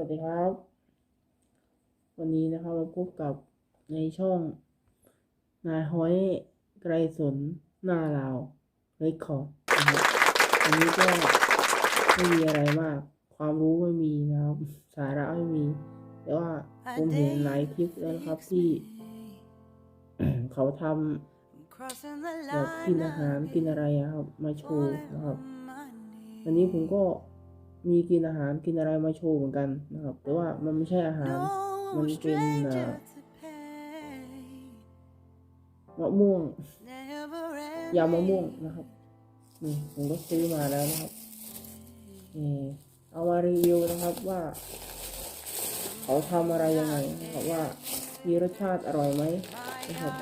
วัสดีครับ วันนี้นะครับเราพบกับในช่อง นายห้อยไกรสนหน้าลาวเรคคอร์ดนะครับวันนี้ก็ไม่มีอะไรมาก ความรู้ไม่มีนะครับ สาระไม่มี แต่ว่าผมเห็นหลายคลิปแล้วนะครับที่ เขาทำแบบกินอาหารกินอะไรอะครับ มาโชว์นะครับ วันนี้ผมก็ มีกินอาหารกินอะไรมาโชว์เหมือนกันนะครับ แต่ว่ามันไม่ใช่อาหาร มันเป็นมะม่วงยำมะม่วงนะครับนี่ผมก็ซื้อมาแล้วนะครับนี่เอามารีวิวนะครับว่า เขาทำอะไรยังไงนะครับว่ามีรสชาติอร่อยไหมนะครับ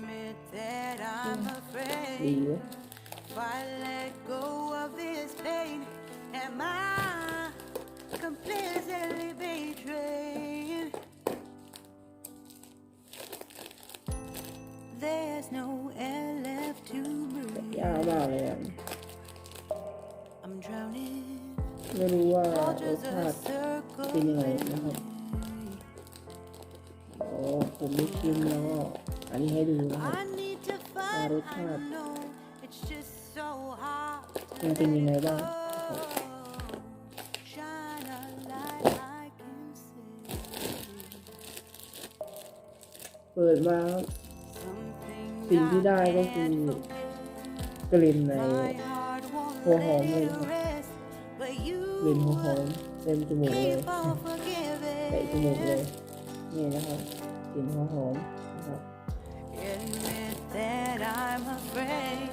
Admit that I'm afraid ดีเว้ย if I let go of this pain. Am I completely betrayed? There's no air left to ยาก breathe. มากเลยอะ I'm drowning. ไม่รู้ว่ารส Waters ชา of ติ circle. เป็นยังไงนะครับโอ้ผมไม่ชิมแล้วก็อันนี้ให้ดูนะครับ I need to find. I rosshad. know it's just so hard. to มันเป็นยังไงบ้าง Shine a light I can see. เปิดมา Something สิ่งที่ได้ก็ I คือ can't กลิ่นใน My heart won't หัวหอม let เลย it นะครับ rest, but you กลิ่นหัวหอมเต็มจมูกเลย keep on forgiving. เตะจมูกเลยนี่นะครับกลิ่นหัวหอมนะครับ Admit that I'm afraid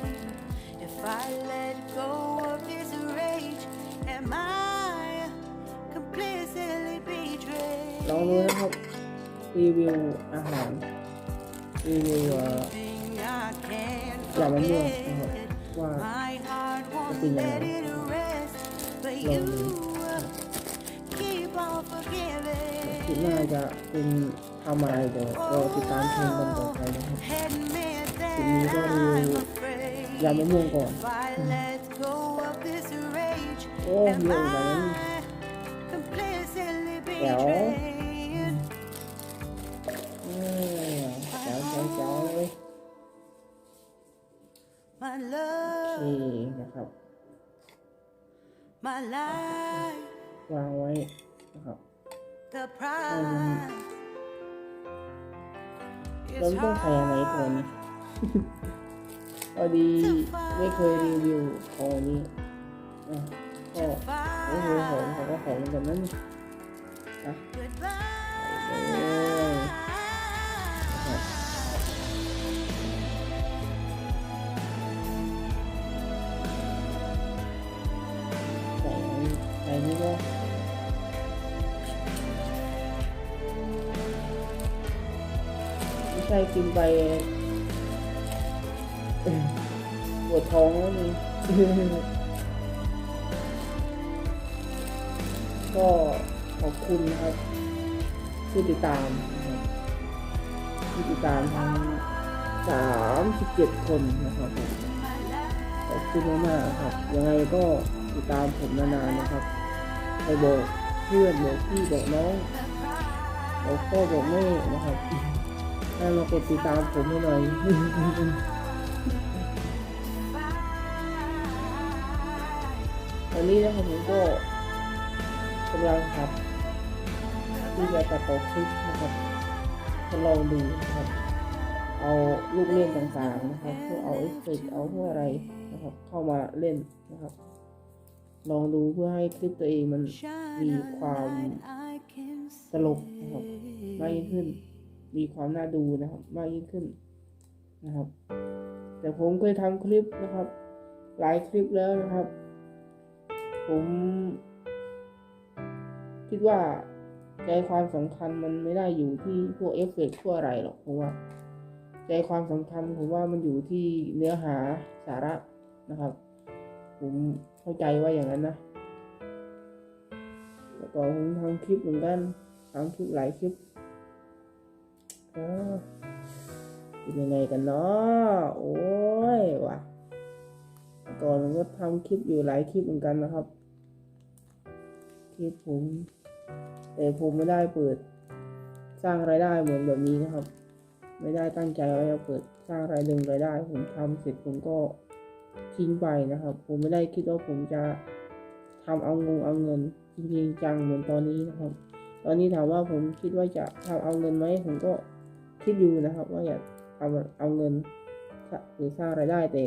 if I let go of this rage, am I completely betrayed? ลองดูนะครับรีวิวอาหารรีวิวเอ่อ Thing I can't ยำมะม่วงนะครับ forget. ว่า My heart won't Kasi nga, let it rest, but love you me. keep on forgiving. คิดว่าจะเป็นทำอะไรเดี๋ยวรอติดตามเพลงกันต่อไปนะครับ ยำมะม่วงก่อน If I let go of this rage, โอ้ am เยอะเหมือนกัน I completely แจ๋ว betrayed? เออแจ๋วแจ๋วแจ๋วเลย My love, นี่นะครับ my life, วางไว้นะครับ the pride. เรา It's ไม่ต้องใส่อะไรก่อน hard นะ พอดีไม่เคยรีวิวของนนี้อะก็ to โอ้โหหอมเขาก็หอมเหมือนกันนั่นะใส่อันนี้อันนี้ก็ไม่ใช่กินไป ท้องแล้วนี่ก็ขอบคุณนะครับที่ติดตามนะครับที่ติดตามทั้งสามสิบเจ็ดคนนะครับขอบคุณมากๆครับยังไงก็ติดตามผมนานๆนะครับไปบอกเพื่อนบอกพี่บอกน้องบอกพ่อบอกแม่นะครับให้มากดติดตามผมหน่อย อนนี้นะครับผมก็กำลังครับที่จะตัดต่อคลิปนะครับทดลองดูนะครับ เอาลูกเล่นต่างๆนะครับพวกเอาเอฟเฟกต์เอาพวกอะไรนะครับ เข้ามาเล่นนะครับ ลองดูเพื่อให้คลิปตัวเองมัน Shine a ความตลกนะครับมากยิ่งขึ้น มีความน่าดูนะครับ มากยิ่งขึ้นนะครับ แต่ผมเคยทำคลิปนะครับ หลายคลิปแล้วนะครับ ผมคิดว่าใจความสำคัญมันไม่ได้อยู่ที่พวกเอฟเฟกต์พวกอะไรหรอกผมว่า ใจความสำคัญผมว่ามันอยู่ที่เนื้อหาสาระนะครับ ผมเข้าใจว่าอย่างนั้นนะแล้วก็ผมทำคลิปเหมือนกันทำคลิปหลายคลิปเป็นยังไงกันเนาะโอ้ยว่ะแต่ก่อนผมก็ทำคลิปอยู่หลายคลิปเหมือนกันนะครับ คลิปผม แต่ผมไม่ได้เปิด สร้างรายได้เหมือนแบบนี้นะครับ ไม่ได้ตั้งใจว่าจะเปิดสร้างรายดึงรายได้ ผมทำเสร็จผมก็ทิ้งไปนะครับ ผมไม่ได้คิดว่าผมจะทำเอางงเอาเงินจริงจังเหมือนตอนนี้นะครับ ตอนนี้ถามว่าผมคิดว่าจะทำเอาเงินไหมผมก็คิดอยู่นะครับ ว่าอยากทำเอาเงินหรือสร้างรายได้แต่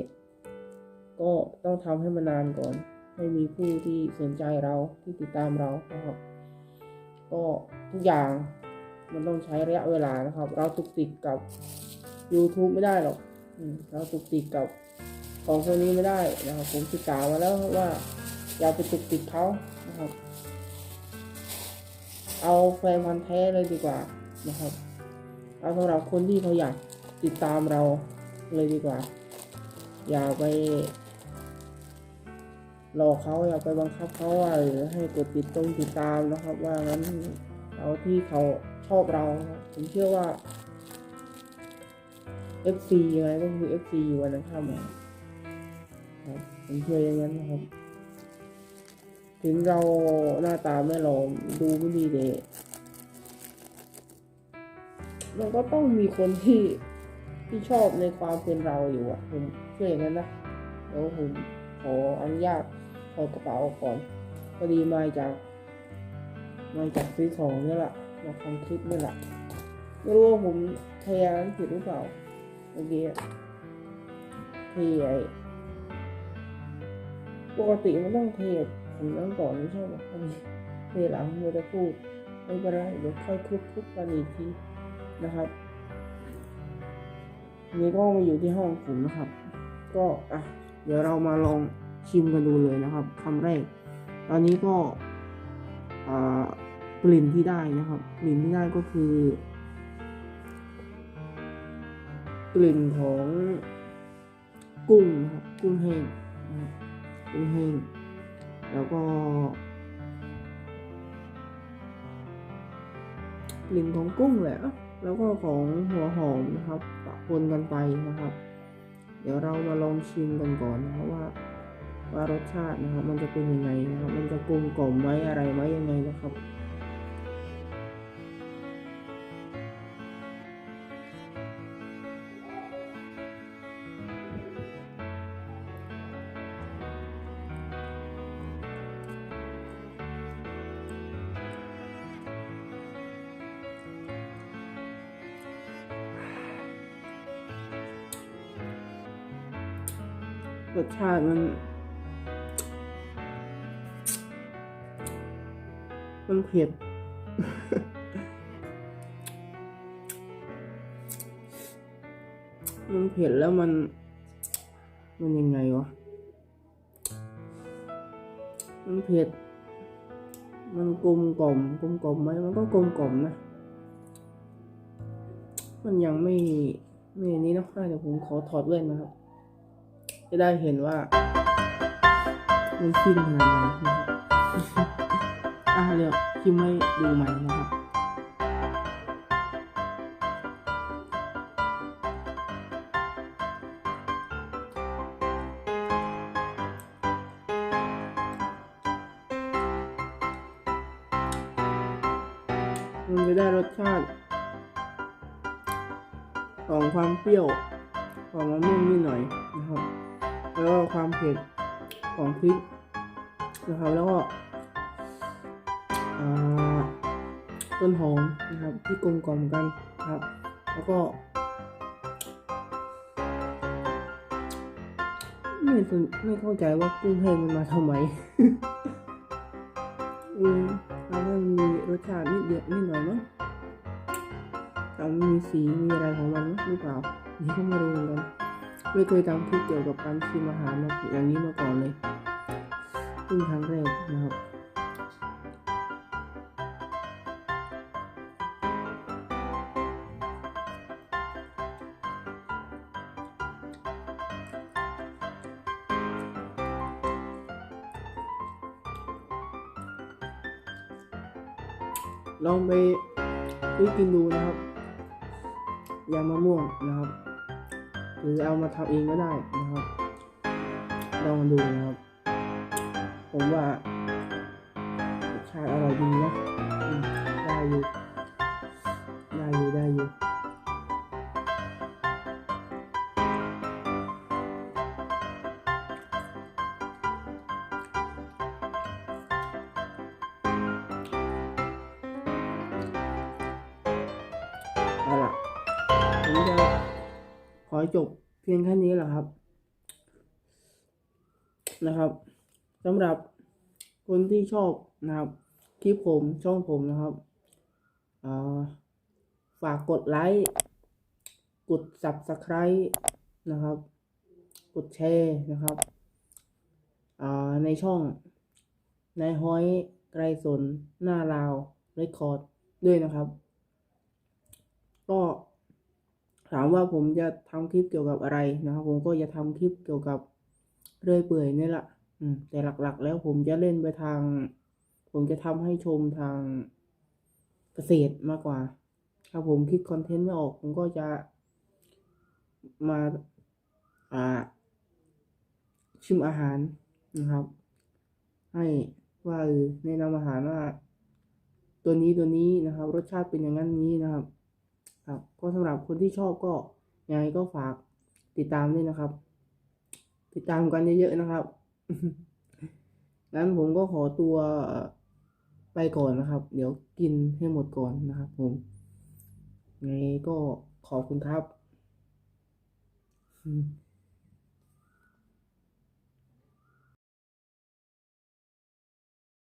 ก็ต้องทำให้มันนานก่อน ให้มีผู้ที่สนใจเราที่ติดตามเรานะครับ ก็ทุกอย่างมันต้องใช้ระยะเวลานะครับ เราตุกติดกับ YouTube ไม่ได้หรอกเราตุกติดกับของพวกนี้ไม่ได้นะครับ ผมศึกษามาแล้วว่าอย่าไปตุกติดเขานะครับ เอาแฟนพันธ์แท้เลยดีกว่านะครับ เอาสำหรับคนที่เขาอยากติดตามเราเลยดีกว่า อย่าไป หลอกเขาอย่าไปบังคับเขาว่าหรือให้กดติดตรงติดตามนะครับ ว่างั้นเอาที่เขาชอบเรานะผมเชื่อว่า FC ยังไงก็คือ FC อยู่วันนั้นข้ามมาครับผมเชื่ออย่างนั้นนะครับ ถึงเราหน้าตาไม่หล่อดูไม่ดีเลยมันก็ต้องมีคนที่ที่ชอบในความเป็นเราอยู่อะผมเชื่ออย่างนั้นนะแล้วผมขออนุญาต ถอดกระเป๋าออกก่อนพอดีมาจากมาจากซื้อของนี่แหละมาทำคลิปนี่แหละไม่รู้ว่าผมพยายามผิดหรือเปล่าเมื่อกี้อะที่ไอปกติมันต้องเทผมนั่งก่อนไม่ใช่หรออันนี้เทหลังเราจะพูดไม่เป็นไรเดี๋ยวค่อยคลุกคลุกกันอีกทีนะครับนี่ก็มาอยู่ที่ห้องผมนะครับ ก็อะเดี๋ยวเรามาลอง ชิมกันดูเลยนะครับคำแรก ตอนนี้ก็กลิ่นที่ได้นะครับกลิ่นที่ได้ก็คือกลิ่นของกุ้งครับกุ้งแห้งกุ้งแห้งแล้วก็กลิ่นของกุ้งแหละแล้วก็ของหัวหอมนะครับปะปนกันไปนะครับ เดี๋ยวเรามาลองชิมกันก่อนนะครับว่า ว่ารสชาตินะครับมันจะเป็นยังไงนะครับมันจะกลมกล่อมไหมอะไรไหมยังไงนะครับรสชาติมัน มันเผ็ดมันเผ็ดแล้วมัน มันยังไงวะ มันเผ็ด มันกลมกล่อมกลมกล่อมไหมมันก็กลมกล่อมนะ มันยังไม่ไม่นนี้นะอะเดี๋ยวผมขอถอดแว่นนะครับ จะได้เห็นว่า มันฟินขนาดไหนนะครับ อะเดี๋ยวคิมให้ดูใหม่นะครับมันจะได้รสชาติของความเปรี้ยวของมะม่วงนิดหน่อยนะครับ แล้วก็ความเผ็ดของพริกนะครับ แล้วก็ ต้นหอมนะครับ ที่กลมกล่อมกันครับ แล้วก็ไม่ไม่เข้าใจว่ากุ้งแห้งมันมาทำไม อืมแล้วมีรสชาตินิดเดียวนิดหน่อยมั้งแต่มันมีสีมีอะไรของมันหรือเปล่านี่ก็ไม่รู้เหมือนกันไม่เคยทำคลิปเกี่ยวกับการชิมอาหารมาอย่างนี้มาก่อนเลยเพิ่งครั้งแรกนะครับ ลองไปซื้อกินดูนะครับยำมะม่วงนะครับ หรือเอามาทำเองก็ได้นะครับ ลองดูนะครับ ผมว่ารสชาติอร่อยดีนะได้อยู่ได้อยู่ได้อยู่ ผมจะขอจบเพียงแค่นี้แหละครับ นะครับสำหรับคนที่ชอบนะครับคลิปผมช่องผมนะครับฝากกดไลค์ กด subscribe นะครับ กดแชร์นะครับในช่องนายห้อยไกรสน หน้าลาวเรคคอร์ดด้วยนะครับ ก็ ถามว่าผมจะทำคลิปเกี่ยวกับอะไรนะครับ ผมก็จะทำคลิปเกี่ยวกับเรื่อยเปื่อยนี่แหละอืมแต่หลักๆ แล้วผมจะเล่นไปทาง ผมจะทำให้ชมทางเกษตรมากกว่าถ้าผมคิดคอนเทนต์ไม่ออก ผมก็จะมาอ่า ชิมอาหารนะครับ ให้ว่าแนะนำอาหารว่า ตัวนี้ตัวนี้นะครับ รสชาติเป็นอย่างนั้นนี้นะครับ ครับก็สำหรับคนที่ชอบก็ยังไงก็ฝากติดตามด้วยนะครับ ติดตามกันเยอะๆนะครับงั้นผมก็ขอตัวไปก่อนนะครับ เดี๋ยวกินให้หมดก่อนนะครับ ผมยังไงก็ขอบคุณครับ